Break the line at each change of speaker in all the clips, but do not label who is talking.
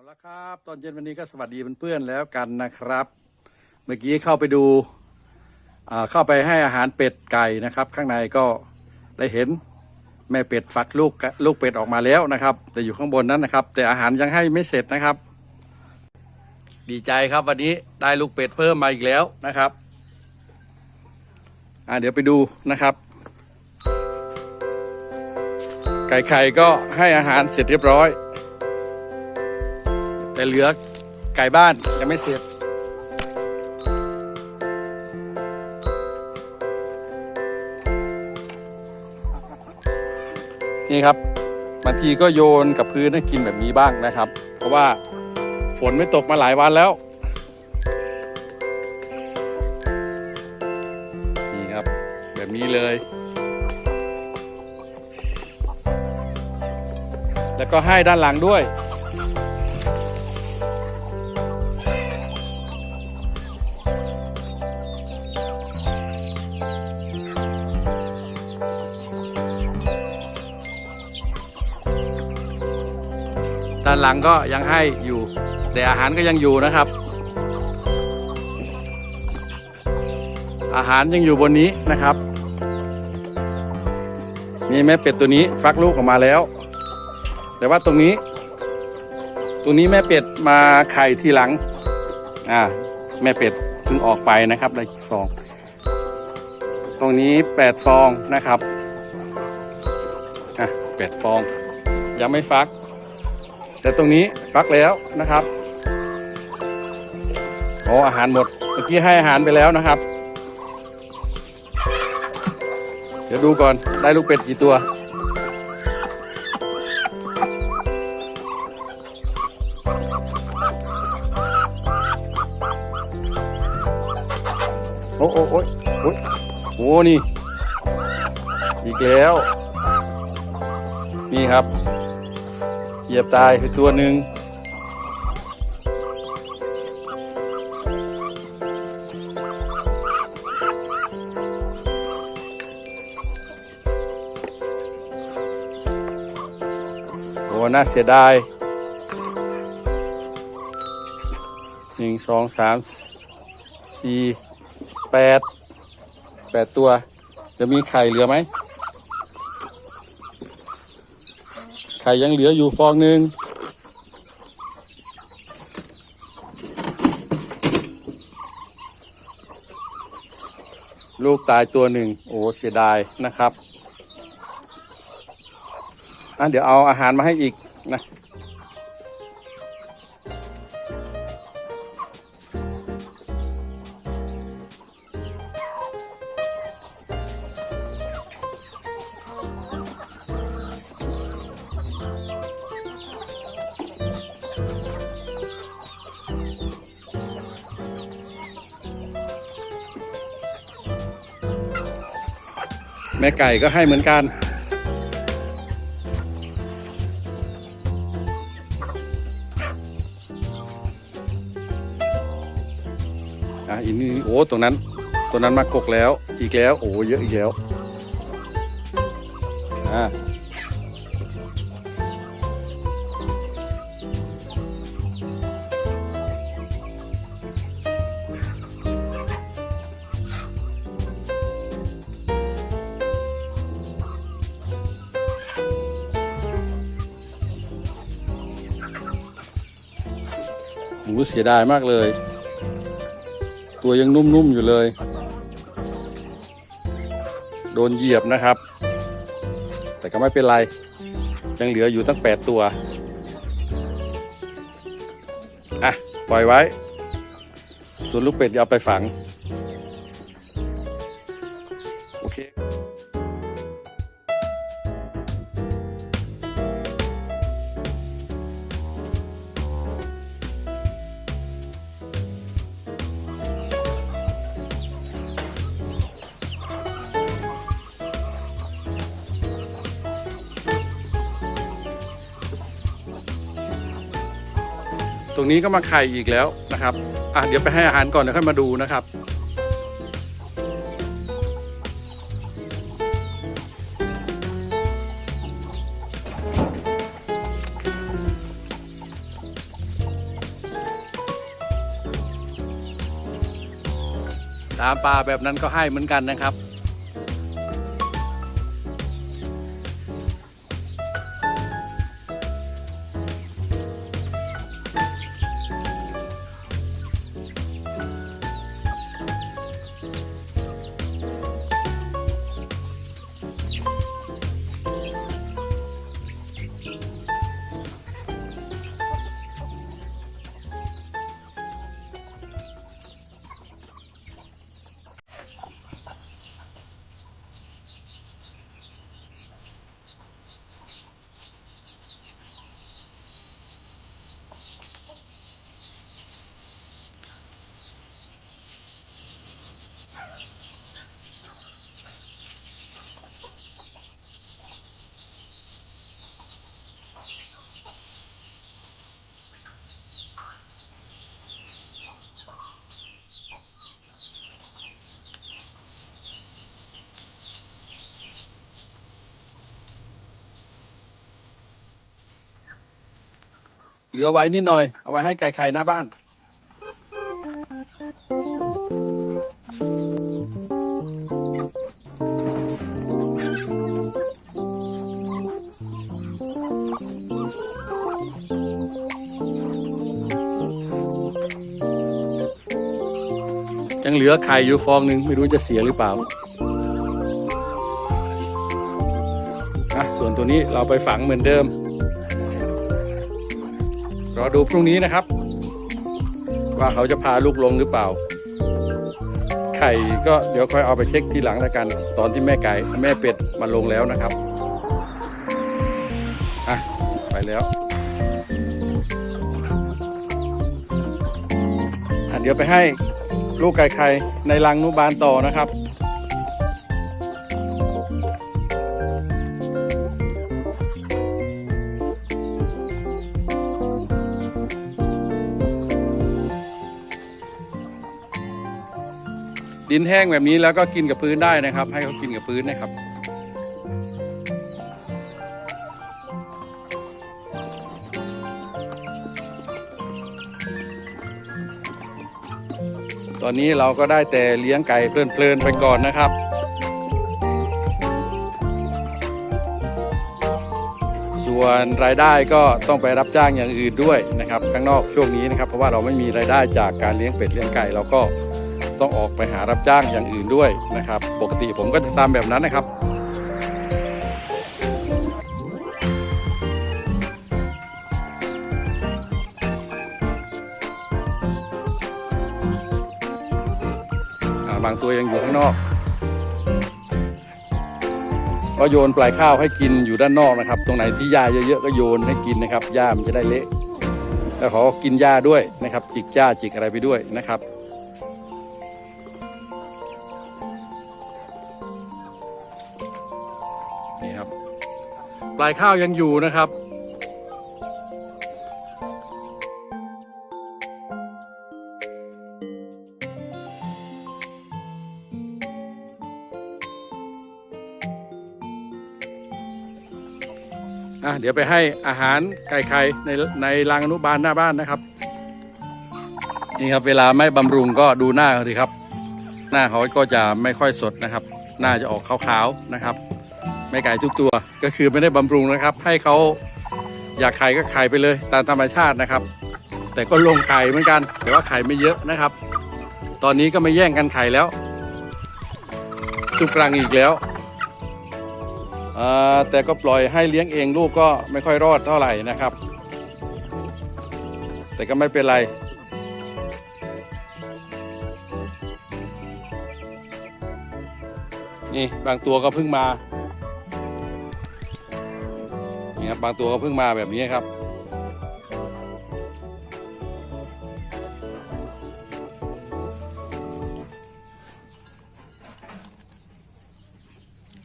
าละครับ ตอนเย็นวันนี้ก็สวัสดีเพื่อนๆแล้วกันนะครับ เมื่อกี้เข้าไปดูเข้าไปให้อาหารเป็ดไก่นะครับ ข้างในก็ได้เห็นแม่เป็ดฟักลูกลูกเป็ดออกมาแล้วนะครับ แต่อยู่ข้างบนนั้นนะครับ แต่อาหารยังให้ไม่เสร็จนะครับ ดีใจครับวันนี้ได้ลูกเป็ดเพิ่มมาอีกแล้วนะครับอ่าเดี๋ยวไปดูนะครับ ไก่ไข่ก็ให้อาหารเสร็จเรียบร้อย แต่เหลือไก่บ้านยังไม่เสร็จนี่ครับบางทีก็โยนกับพื้นให้กินแบบนี้บ้างนะครับ เพราะว่าฝนไม่ตกมาหลายวันแล้วนี่ครับแบบนี้เลย แล้วก็ให้ด้านหลังด้วย ด้านหลังก็ยังให้อยู่ แต่อาหารก็ยังอยู่นะครับ อาหารยังอยู่บนนี้นะครับ มีแม่เป็ดตัวนี้ฟักลูกออกมาแล้ว แต่ว่าตรงนี้ ตรงนี้แม่เป็ดมาไข่ทีหลัง อ่า แม่เป็ดเพิ่งออกไปนะครับได้ฟอง ตรงนี้แปดฟองนะครับอะแปดฟอง ยังไม่ฟัก แต่ตรงนี้ฟักแล้วนะครับโอ้อาหารหมดเมื่อกี้ให้อาหารไปแล้วนะครับ เดี๋ยวดูก่อนได้ลูกเป็ดกี่ตัวโอ้โอ้โอ้ยโอ้โอ้นี่ อีกแล้ว นี่ครับ เหยียบตายไปตัวหนึ่งโอ้น่าเสียดายหนึ่งสองสามสี่แปดแปดตัว จะมีไข่เหลือไหม ไข่ยังเหลืออยู่ฟองหนึ่งลูกตายตัวหนึ่งโอ้เสียดายนะครับอะเดี๋ยวเอาอาหารมาให้อีกนะ แม่ไก่ก็ให้เหมือนกัน อะอีนี่โอ้ตรงนั้นตัวนั้นมากกแล้ว อีกแล้ว โอ้เยอะอีกแล้ว อ่า หมูเสียดายมากเลย ตัวยังนุ่มๆอยู่เลย โดนเหยียบนะครับ แต่ก็ไม่เป็นไร ยังเหลืออยู่ตั้ง 8 ตัว อะ ปล่อยไว้ ส่วนลูกเป็ดเอาไปฝัง รงนี้ก็มาไข่อีกแล้วนะครับอะเดี๋ยวไปให้อาหารก่อนเดี๋ยวค่อยมาดูนะครับตามปลาแบบนั้นก็ให้เหมือนกันนะครับ เหลือไว้นิดหน่อย เอาไว้ให้ไก่ไข่หน้าบ้าน ยังเหลือไข่อยู่ฟองหนึ่งไม่รู้จะเสียหรือเปล่าอะส่วนตัวนี้เราไปฝังเหมือนเดิม รอดูพรุ่งนี้นะครับ ว่าเขาจะพาลูกลงหรือเปล่า ไข่ก็เดี๋ยวค่อยเอาไปเช็คทีหลังแล้วกัน ตอนที่แม่ไก่แม่เป็ดมาลงแล้วนะครับอะไปแล้วอะเดี๋ยวไปให้ลูกไก่ไข่ในรังนุบานต่อนะครับ ดินแห้งแบบนี้แล้วก็กินกับพื้นได้นะครับ ให้เขากินกับพื้นนะครับตอนนี้เราก็ได้แต่เลี้ยงไก่เพลินๆไปก่อนนะครับ ส่วนรายได้ก็ต้องไปรับจ้างอย่างอื่นด้วยนะครับ ข้างนอกช่วงนี้นะครับ เพราะว่าเราไม่มีรายได้จากการเลี้ยงเป็ดเลี้ยงไก่เราก็ ต้องออกไปหารับจ้างอย่างอื่นด้วยนะครับ ปกติผมก็จะทำแบบนั้นนะครับบางตัวยังอยู่ข้างนอกก็โยนปลายข้าวให้กินอยู่ด้านนอกนะครับ ตรงไหนที่หญ้าเยอะๆก็โยนให้กินนะครับหญ้ามันจะได้เละแล้วเขากินหญ้าด้วยนะครับ จิกหญ้าจิกอะไรไปด้วยนะครับ ลายข้าวยังอยู่นะครับ อะเดี๋ยวไปให้อาหารไก่ไข่ในในรังอนุบาลหน้าบ้านนะครับนี่ครับเวลาไม่บำรุงก็ดูหน้าเขาดีครับ หน้าเขาก็จะไม่ค่อยสดนะครับ หน้าจะออกขาวๆนะครับ ไม่ไก่ทุกตัวก็คือไม่ได้บำรุงนะครับ ให้เขาอยากไข่ก็ไข่ไปเลยตามธรรมชาตินะครับ แต่ก็ลงไข่เหมือนกัน แต่ว่าไข่ไม่เยอะนะครับ ตอนนี้ก็ไม่แย่งกันไข่แล้วทุกรังอีกแล้วแต่ก็ปล่อยให้เลี้ยงเองลูกก็ไม่ค่อยรอดเท่าไหร่นะครับ แต่ก็ไม่เป็นไรนี่บางตัวก็เพิ่งมา ครับบางตัวก็เพิ่งมาแบบนี้ครับ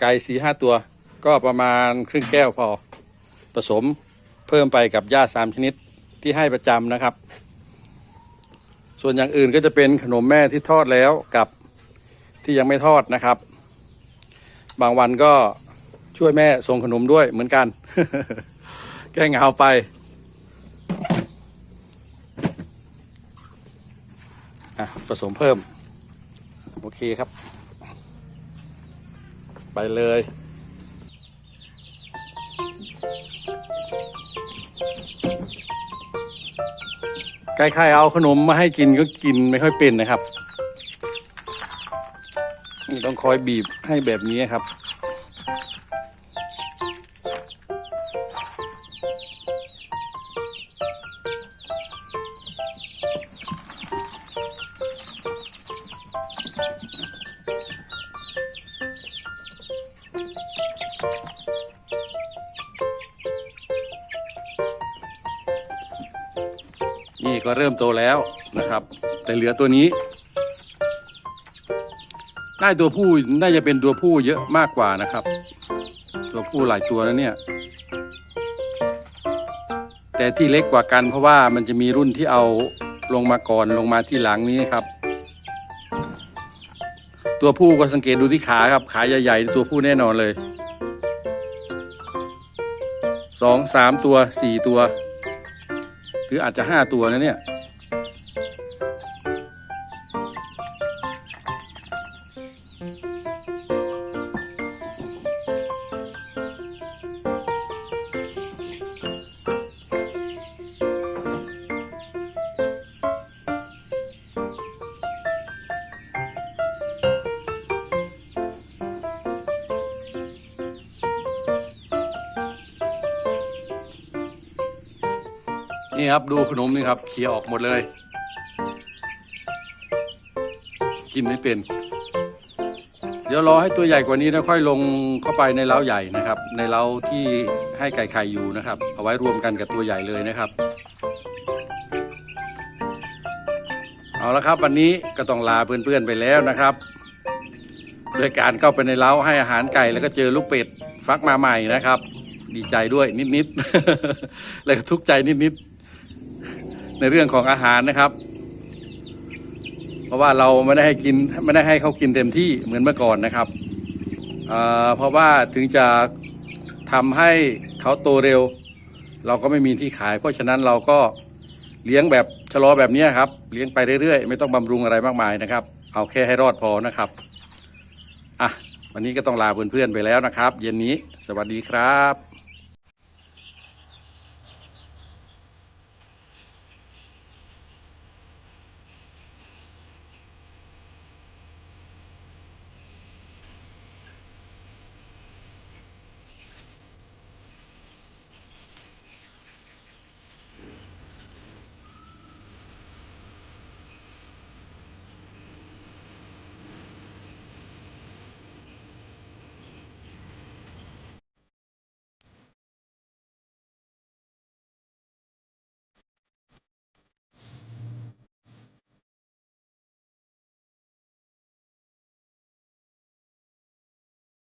ไก่สีห้าตัวก็ประมาณครึ่งแก้วพอ ผสมเพิ่มไปกับหญ้าสามชนิดที่ให้ประจำนะครับ ส่วนอย่างอื่นก็จะเป็นขนมแม่ที่ทอดแล้วกับที่ยังไม่ทอดนะครับ บางวันก็ ช่วยแม่ส่งขนมด้วยเหมือนกัน แก้เหงาไป อะ ผสมเพิ่ม โอเคครับ ไปเลยใครๆเอาขนมมาให้กินก็กินไม่ค่อยเป็นนะครับ นี่ต้องคอยบีบให้แบบนี้ครับ ก็เริ่มโตแล้วนะครับ แต่เหลือตัวนี้ ได้ตัวผู้น่าจะเป็นตัวผู้เยอะมากกว่านะครับ ตัวผู้หลายตัวนะเนี่ย แต่ที่เล็กกว่ากันเพราะว่ามันจะมีรุ่นที่เอาลงมาก่อนลงมาที่หลังนี้ครับ ตัวผู้ก็สังเกตดูที่ขาครับ ขาใหญ่ๆตัวผู้แน่นอนเลยสองสามตัวสี่ตัว คืออาจจะห้าตัวนะเนี่ย นี่ครับดูขนมนี่ครับเคลียร์ออกหมดเลย กินไม่เป็น เดี๋ยวรอให้ตัวใหญ่กว่านี้แล้วค่อยลงเข้าไปในเล้าใหญ่นะครับ ในเล้าที่ให้ไก่ไข่อยู่นะครับ เอาไว้รวมกันกับตัวใหญ่เลยนะครับ เอาละครับวันนี้ก็ต้องลาเพื่อนๆไปแล้วนะครับโดยการเข้าไปในเล้าให้อาหารไก่แล้วก็เจอลูกเป็ดฟักมาใหม่นะครับ ดีใจด้วยนิดๆ แล้วก็ทุกข์ใจนิดๆ ในเรื่องของอาหารนะครับ เพราะว่าเราไม่ได้ให้กินไม่ได้ให้เขากินเต็มที่เหมือนเมื่อก่อนนะครับเเพราะว่าถึงจะทำให้เขาโตเร็ว เราก็ไม่มีที่ขาย เพราะฉะนั้นเราก็เลี้ยงแบบชะลอแบบนี้ครับ เลี้ยงไปเรื่อยๆ ไม่ต้องบำรุงอะไรมากมายนะครับ เอาแค่ให้รอดพอนะครับอะวันนี้ก็ต้องลาเพื่อนๆไปแล้วนะครับ เย็นนี้สวัสดีครับ